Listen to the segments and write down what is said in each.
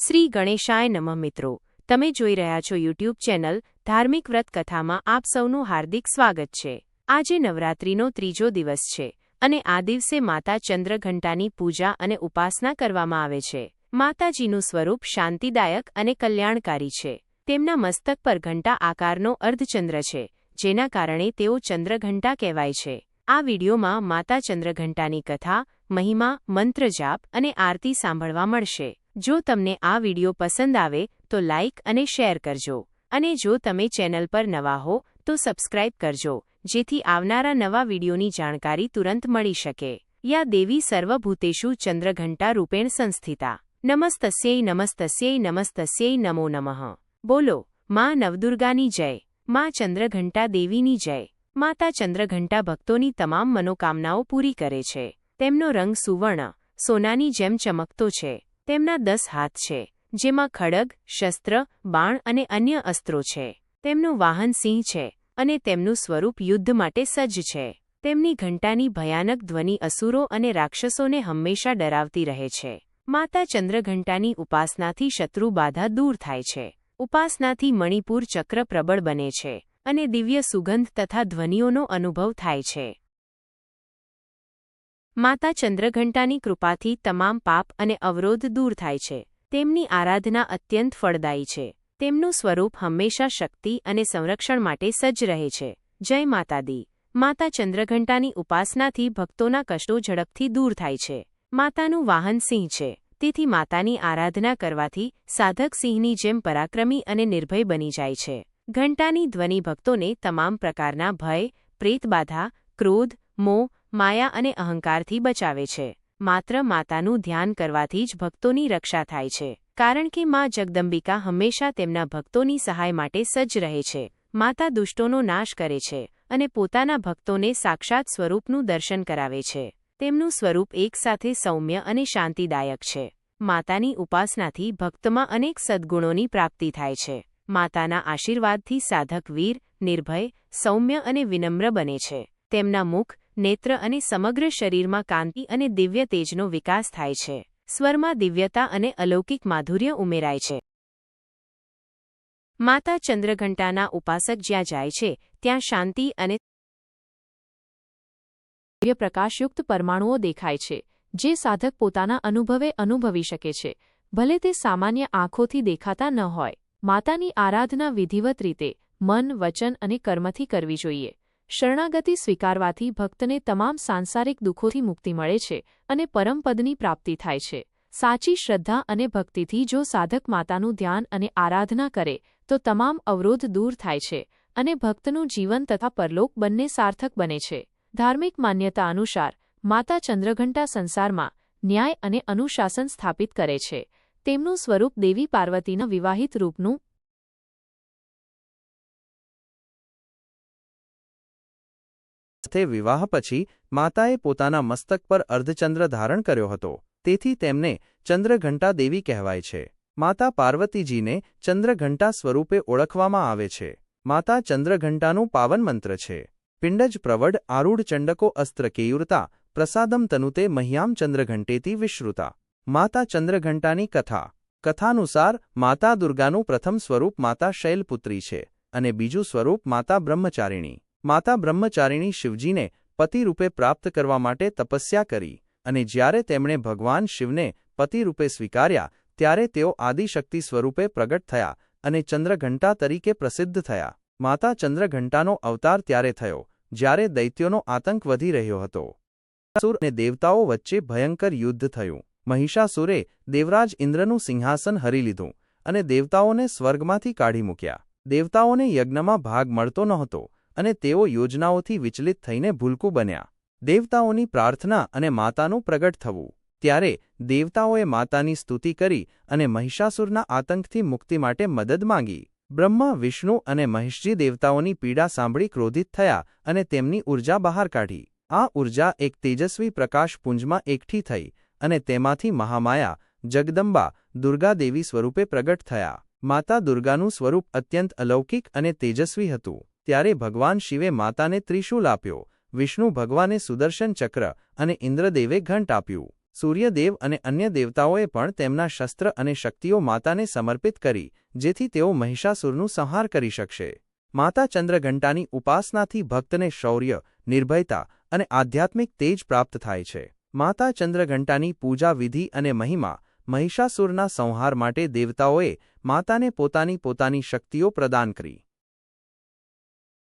શ્રી ગણેશાય નમઃ મિત્રો. તમે જોઈ રહ્યા છો યુટ્યુબ ચેનલ ધાર્મિક વ્રત કથામાં આપ સૌનું હાર્દિક સ્વાગત છે. આજે નવરાત્રિનો ત્રીજો દિવસ છે અને આ દિવસે માતા ચંદ્રઘંટાની પૂજા અને ઉપાસના કરવામાં આવે છે. માતાજીનું સ્વરૂપ શાંતિદાયક અને કલ્યાણકારી છે. તેમના મસ્તક પર ઘંટા આકારનો અર્ધચંદ્ર છે, જેના કારણે તેઓ ચંદ્રઘંટા કહેવાય છે. આ વિડીયોમાં માતા ચંદ્રઘંટાની કથા, મહિમા મંત્રજાપ અને આરતી સાંભળવા મળશે. જો તમને આ વીડિયો પસંદ આવે, તો લાઇક અને શેર કરજો. અને જો તમે ચેનલ પર નવા હો, તો સબસ્ક્રાઇબ કરજો, જેથી આવનારા નવા વિડીયોની જાણકારી તુરંત મળી શકે. યા દેવી સર્વભૂતેશુ ચંદ્રઘંટા રૂપેણ સંસ્થિતા. નમસ્તસ્યૈ નમસ્તસ્યૈ નમસ્તસ્યૈ નમો નમઃ. બોલો, માં નવદુર્ગાની જય, માં ચંદ્રઘંટા દેવીની જય, માતા ચંદ્રઘંટા ભક્તોની તમામ મનોકામનાઓ પૂરી કરે છે. તેમનો રંગ સુવર્ણ, સોનાની જેમ ચમકતો છે. તેમના દસ હાથ છે, જેમાં ખડગ, શસ્ત્ર, બાણ અને અન્ય અસ્ત્રો છે. તેમનું વાહન સિંહ છે અને તેમનું સ્વરૂપ યુદ્ધ માટે સજ્જ છે. તેમની ઘંટાની ભયાનક ધ્વનિ અસુરો અને રાક્ષસોને હંમેશા ડરાવતી રહે છે. માતા ચંદ્રઘંટાની ઉપાસનાથી શત્રુ બાધા દૂર થાય છે. ઉપાસનાથી મણિપુર ચક્ર પ્રબળ બને છે અને દિવ્ય સુગંધ તથા ધ્વનિઓનો અનુભવ થાય છે. માતા ચંદ્રઘંટાની કૃપાથી તમામ પાપ અને અવરોધ દૂર થાય છે. તેમની આરાધના અત્યંત ફળદાયી છે. તેમનું સ્વરૂપ હંમેશા શક્તિ અને સંરક્ષણ માટે સજ્જ રહે છે. જય માતાદી માતા ચંદ્રઘંટાની ઉપાસનાથી ભક્તોના કષ્ટો ઝડપથી દૂર થાય છે. માતાનું વાહન સિંહ છે. તેથી માતાની આરાધના કરવાથી સાધક સિંહની જેમ પરાક્રમી અને નિર્ભય બની જાય છે. ઘંટાની ધ્વનિ ભક્તોને તમામ પ્રકારના ભય, પ્રેતબાધા, ક્રોધ, મોહ માયા અને અહંકારથી બચાવે છે. માત્ર માતાનું ધ્યાન કરવાથી જ ભક્તોની રક્ષા થાય છે. કારણ કે મા જગદંબિકા હંમેશા તેમના ભક્તોની સહાય માટે સજ્જ રહે છે. માતા દુષ્ટોનો નાશ કરે છે અને પોતાના ભક્તોને સાક્ષાત સ્વરૂપનું દર્શન કરાવે છે. તેમનું સ્વરૂપ એકસાથે સૌમ્ય અને શાંતિદાયક છે. માતાની ઉપાસનાથી ભક્તમાં અનેક સદ્ગુણોની પ્રાપ્તિ થાય છે. માતાના આશીર્વાદથી સાધક વીર, નિર્ભય, સૌમ્ય અને વિનમ્ર બને છે. તેમના મુખ નેત્ર અને સમગ્ર શરીરમાં કાંતિ અને દિવ્ય તેજનો વિકાસ થાય છે. સ્વરમાં દિવ્યતા અને અલૌકિક માધુર્ય ઉમેરાય છે. માતા ચંદ્રઘંટાના ઉપાસક જ્યાં જાય છે, ત્યાં શાંતિ અને દિવ્ય પ્રકાશયુક્ત પરમાણુઓ દેખાય છે, જે સાધક પોતાના અનુભવે અનુભવી શકે છે. ભલે તે સામાન્ય આંખોથી દેખાતા ન હોય, માતાની આરાધના વિધિવત રીતે, મન, વચન અને કર્મથી કરવી જોઈએ. શરણાગતિ સ્વીકારવાથી ભક્તને તમામ સાંસારિક દુઃખોથી મુક્તિ મળે છે અને પરમપદની પ્રાપ્તિ થાય છે. સાચી શ્રદ્ધા અને ભક્તિથી જો સાધક માતાનું ધ્યાન અને આરાધના કરે, તો તમામ અવરોધ દૂર થાય છે અને ભક્તનું જીવન તથા પરલોક બંને સાર્થક બને છે. ધાર્મિક માન્યતા અનુસાર, માતા ચંદ્રઘંટા સંસારમાં ન્યાય અને અનુશાસન સ્થાપિત કરે છે. તેમનું સ્વરૂપ દેવી પાર્વતીના વિવાહિત રૂપનું સાથે વિવાહ પછી માતાએ પોતાના મસ્તક પર અર્ધચંદ્ર ધારણ કર્યો હતો. તેથી તેમને ચંદ્રઘંટા દેવી કહેવાય છે. માતા પાર્વતીજીને ચંદ્રઘંટા સ્વરૂપે ઓળખવામાં આવે છે. માતા ચંદ્રઘંટાનું પાવન મંત્ર છે. પિંડજ પ્રવડ, આરૂઢ ચંડકો અસ્ત્ર કેયુરતા, પ્રસાદમ તનુતે મહ્યામ ચંદ્રઘંટેતી વિશ્રુતા. માતા ચંદ્રઘંટાની કથા. કથાનુસાર, માતા દુર્ગાનું પ્રથમ સ્વરૂપ માતા શૈલપુત્રી છે અને બીજું સ્વરૂપ માતા બ્રહ્મચારિણી. માતા બ્રહ્મચારિણી શિવજીને પતિરૂપે પ્રાપ્ત કરવા માટે તપસ્યા કરી અને જ્યારે તેમણે ભગવાન શિવને પતિરૂપે સ્વીકાર્યા, ત્યારે તેઓ આદિશક્તિ સ્વરૂપે પ્રગટ થયા અને ચંદ્રઘંટા તરીકે પ્રસિદ્ધ થયા. માતા ચંદ્રઘંટાનો અવતાર ત્યારે થયો, જ્યારે દૈત્યોનો આતંક વધી રહ્યો હતો. મહિષાસુર અને દેવતાઓ વચ્ચે ભયંકર યુદ્ધ થયું. મહિષાસુરે દેવરાજ ઇન્દ્રનું સિંહાસન હરી લીધું અને દેવતાઓને સ્વર્ગમાંથી કાઢી મૂક્યા. દેવતાઓને યજ્ઞમાં ભાગ મળતો નહોતો. અને તેઓ યોજનાઓથી વિચલિત થઈને ભૂલકું બન્યા. દેવતાઓની પ્રાર્થના અને માતાનું પ્રગટ થવું. ત્યારે દેવતાઓએ માતાની સ્તુતિ કરી અને મહિષાસુરના આતંકથી મુક્તિ માટે મદદ માંગી. બ્રહ્મા, વિષ્ણુ અને મહિષજી દેવતાઓની પીડા સાંભળી ક્રોધિત થયા અને તેમની ઊર્જા બહાર કાઢી. આ ઊર્જા એક તેજસ્વી પ્રકાશપુંજમાં એકઠી થઈ અને તેમાંથી મહામાયા, જગદંબા દુર્ગાદેવી સ્વરૂપે પ્રગટ થયા. માતા દુર્ગાનું સ્વરૂપ અત્યંત અલૌકિક અને તેજસ્વી હતું. ત્યારે ભગવાન શિવે માતાને ત્રિશૂલ આપ્યો, વિષ્ણુ ભગવાને સુદર્શન ચક્ર અને ઇન્દ્રદેવે ઘંટ આપ્યું. સૂર્યદેવ અને અન્ય દેવતાઓએ પણ તેમના શસ્ત્ર અને શક્તિઓ માતાને સમર્પિત કરી, જેથી તેઓ મહિષાસુરનું સંહાર કરી શકશે. માતા ચંદ્રઘંટાની ઉપાસનાથી ભક્તને શૌર્ય, નિર્ભયતા અને આધ્યાત્મિક તેજ પ્રાપ્ત થાય છે. માતા ચંદ્રઘંટાની પૂજા વિધિ અને મહિમા, મહિષાસુરના સંહાર માટે દેવતાઓએ માતાને પોતાની પોતાની શક્તિઓ પ્રદાન કરી.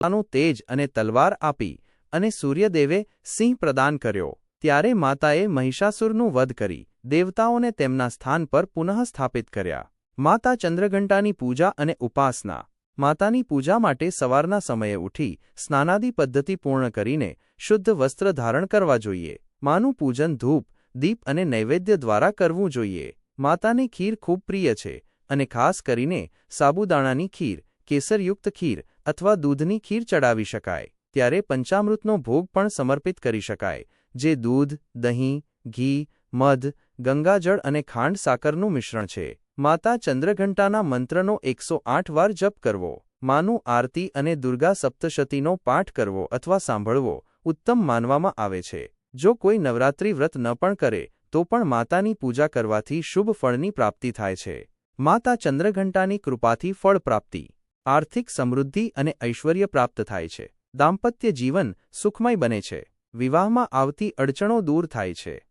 પોતાનું તેજ અને તલવાર આપી અને સૂર્યદેવે સિંહ પ્રદાન કર્યો. ત્યારે માતાએ મહિષાસુરનું વધ કરી દેવતાઓને તેમના સ્થાન પર પુનઃસ્થાપિત કર્યા. માતા ચંદ્રઘંટાની પૂજા અને ઉપાસના. માતાની પૂજા માટે સવારના સમયે ઉઠી સ્નાનાદિ પદ્ધતિ પૂર્ણ કરીને શુદ્ધ વસ્ત્ર ધારણ કરવા જોઈએ. માનું પૂજન ધૂપ, દીપ અને નૈવેદ્ય દ્વારા કરવું જોઈએ. માતાને ખીર ખૂબ પ્રિય છે અને ખાસ કરીને સાબુદાણાની ખીર, કેસરયુક્ત ખીર અથવા દૂધની ખીર ચડાવી શકાય, ત્યારે પંચામૃતનો ભોગ પણ સમર્પિત કરી શકાય, જે દૂધ, દહીં, ઘી, મધ, ગંગાજળ અને ખાંડ સાકરનું મિશ્રણ છે. માતા ચંદ્રઘંટાના મંત્રનો એકસો વાર જપ કરવો, માનું આરતી અને દુર્ગા સપ્તશતીનો પાઠ કરવો અથવા સાંભળવો, ઉત્તમ માનવામાં આવે છે. જો કોઈ નવરાત્રિ વ્રત ન પણ કરે, તો પણ માતાની પૂજા કરવાથી શુભ ફળની પ્રાપ્તિ થાય છે. માતા ચંદ્રઘંટાની કૃપાથી ફળ પ્રાપ્તિ. આર્થિક સમૃદ્ધિ અને ઐશ્વર્ય પ્રાપ્ત થાય છે. દાંપત્ય જીવન સુખમય બને છે. વિવાહમાં આવતી અડચણો દૂર થાય છે.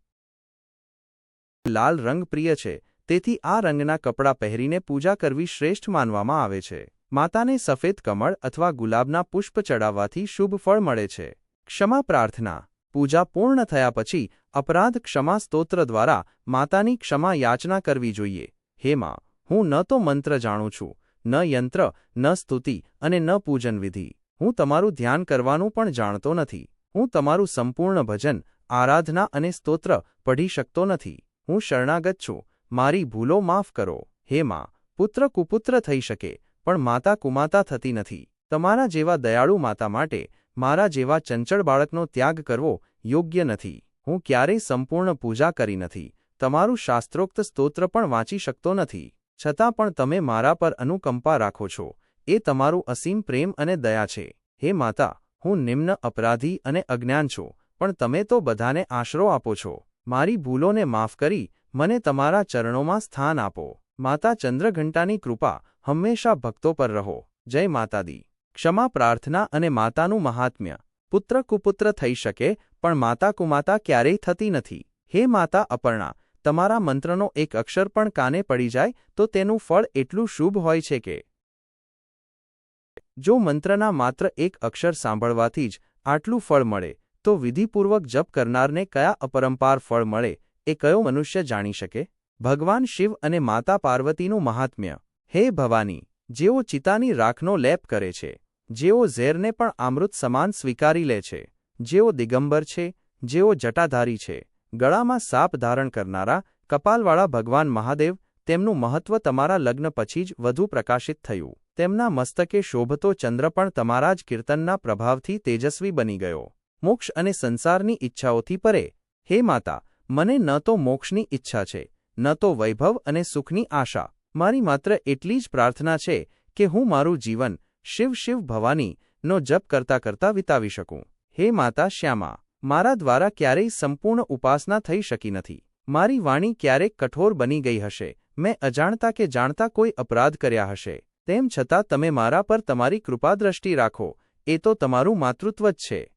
લાલ રંગ પ્રિય છે. તેથી આ રંગના કપડાં પહેરીને પૂજા કરવી શ્રેષ્ઠ માનવામાં આવે છે. માતાને સફેદ કમળ અથવા ગુલાબના પુષ્પ ચડાવવાથી શુભ ફળ મળે છે. ક્ષમા પ્રાર્થના. પૂજા પૂર્ણ થયા પછી અપરાધ ક્ષમા સ્તોત્ર દ્વારા માતાની ક્ષમા યાચના કરવી જોઈએ. હે માં, હું ન તો મંત્ર જાણું છું. ન યંત્ર, ન સ્તુતિ અને ન પૂજન વિધિ હું તમારું ધ્યાન કરવાનું પણ જાણતો નથી. હું તમારું સંપૂર્ણ ભજન, આરાધના અને સ્તોત્ર પઢી શકતો નથી. હું શરણાગત છું. મારી ભૂલો માફ કરો. હે માં, પુત્ર કુપુત્ર થઈ શકે, પણ માતા કુમાતા થતી નથી. તમારા જેવા દયાળુ માતા માટે, મારા જેવા ચંચળ બાળકનો ત્યાગ કરવો યોગ્ય નથી. હું ક્યારેય સંપૂર્ણ પૂજા કરી નથી. તમારું શાસ્ત્રોક્ત સ્તોત્ર પણ વાંચી શકતો નથી. છતાં પણ તમે મારા પર અનુકંપા રાખો છો. એ તમારું અસીમ પ્રેમ અને દયા છે. હે માતા, હું નિમ્ન અપરાધી અને અજ્ઞાન છું, પણ તમે તો બધાને આશરો આપો છો. મારી ભૂલોને માફ કરી, મને તમારા ચરણોમાં સ્થાન આપો. માતા ચંદ્રઘંટાની કૃપા હંમેશા ભક્તો પર રહો. જય માતાદી ક્ષમા પ્રાર્થના અને માતાનું મહાત્મ્ય. પુત્ર કુપુત્ર થઈ શકે, પણ માતા કુમાતા ક્યારેય થતી નથી. હે માતા અપર્ણા તમારા મંત્રનો એક અક્ષર પણ કાને પડી જાય, તો તેનું ફળ એટલું શુભ હોય છે કે જો મંત્રના માત્ર એક અક્ષર સાંભળવાથી જ આટલું ફળ મળે, તો વિધિપૂર્વક જપ કરનારને કયા અપરંપાર ફળ મળે, એ કયો મનુષ્ય જાણી શકે? ભગવાન શિવ અને માતા પાર્વતીનું મહાત્મ્ય. હે ભવાની, જેઓ ચિતાની રાખનો લેપ કરે છે, જેઓ ઝેરને પણ અમૃત સમાન સ્વીકારી લે છે, જેઓ દિગંબર છે, જેઓ જટાધારી છે ગળામાં સાપ ધારણ કરનારા કપાલવાળા ભગવાન મહાદેવ તેમનું મહત્વ તમારા લગ્ન પછી જ વધુ પ્રકાશિત થયું. તેમના મસ્તકે શોભતો ચંદ્ર પણ તમારા જ કીર્તનના પ્રભાવથી તેજસ્વી બની ગયો. મોક્ષ અને સંસારની ઈચ્છાઓથી પરે. હે માતા, મને ન તો મોક્ષની ઈચ્છા છે, ન તો વૈભવ અને સુખની આશા. મારી માત્ર એટલી જ પ્રાર્થના છે કે હું મારું જીવન શિવ શિવ ભવાની નો જપ કરતા કરતા વિતાવી શકું. હે માતા શ્યામા મારા દ્વારા ક્યારેય સંપૂર્ણ ઉપાસના થઈ શકી નથી. મારી વાણી ક્યારેક કઠોર બની ગઈ હશે. મેં અજાણતા કે જાણતા કોઈ અપરાધ કર્યા હશે. તેમ છતાં તમે મારા પર તમારી કૃપાદ્રષ્ટિ રાખો. એ તો તમારું માતૃત્વ જ છે.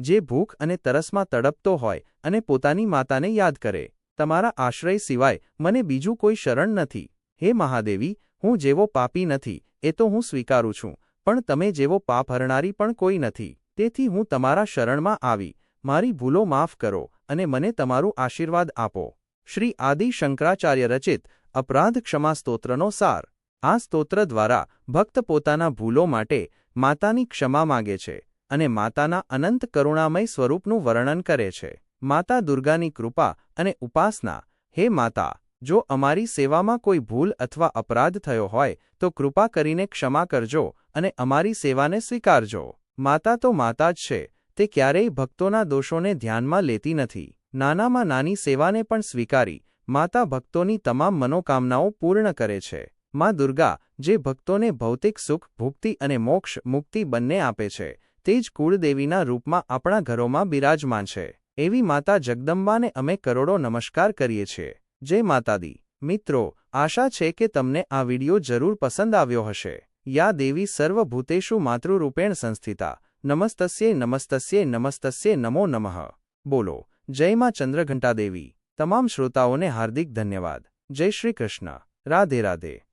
જે ભૂખ અને તરસમાં તડપતો હોય અને પોતાની માતાને યાદ કરે. તમારા આશ્રય સિવાય મને બીજું કોઈ શરણ નથી. હે મહાદેવી, હું જેવો પાપી નથી. એ તો હું સ્વીકારું છું. પણ તમે જેવો પાપ હરનારી પણ કોઈ નથી. તેથી હું તમારા શરણમાં આવી. મારી ભૂલો માફ કરો અને મને તમારું આશીર્વાદ આપો. શ્રી આદિ શંકરાચાર્ય રચિત અપરાધ ક્ષમા સ્તોત્રનો સાર. આ સ્તોત્ર દ્વારા ભક્ત પોતાના ભૂલો માટે માતાની ક્ષમા માગે છે અને માતાના અનંત કરુણામય સ્વરૂપનું વર્ણન કરે છે. માતા દુર્ગાની કૃપા અને ઉપાસના. હે માતા, જો અમારી સેવામાં કોઈ ભૂલ અથવા અપરાધ થયો હોય, તો કૃપા કરીને ક્ષમા કરજો અને અમારી સેવાને સ્વીકારજો. માતા તો માતા જ છે, તે ક્યારેય ભક્તોના દોષોને ધ્યાનમાં લેતી નથી. નાનામાં નાની સેવાને પણ સ્વીકારી, માતા ભક્તોની તમામ મનોકામનાઓ પૂર્ણ કરે છે. માં દુર્ગા, જે ભક્તોને ભૌતિક સુખ, ભુક્તિ અને મોક્ષ, મુક્તિ બંને આપે છે, તે જ કુળદેવીના રૂપમાં આપણા ઘરોમાં બિરાજમાન છે. એવી માતા જગદંબાને અમે કરોડો નમસ્કાર કરીએ છીએ. જય માતાદી મિત્રો, આશા છે કે તમને આ વિડિયો જરૂર પસંદ આવ્યો હશે. યા દેવી સર્વભૂતેષુ માતૃરૂપેણ સંસ્થિતા, નમસ્તસ્યે નમસ્તસ્યે નમસ્તસ્યે નમો નમઃ. બોલો જય માં ચંદ્રઘંટા દેવી તમામ શ્રોતાઓને હાર્દિક ધન્યવાદ. જય શ્રી કૃષ્ણ. રાધે રાધે.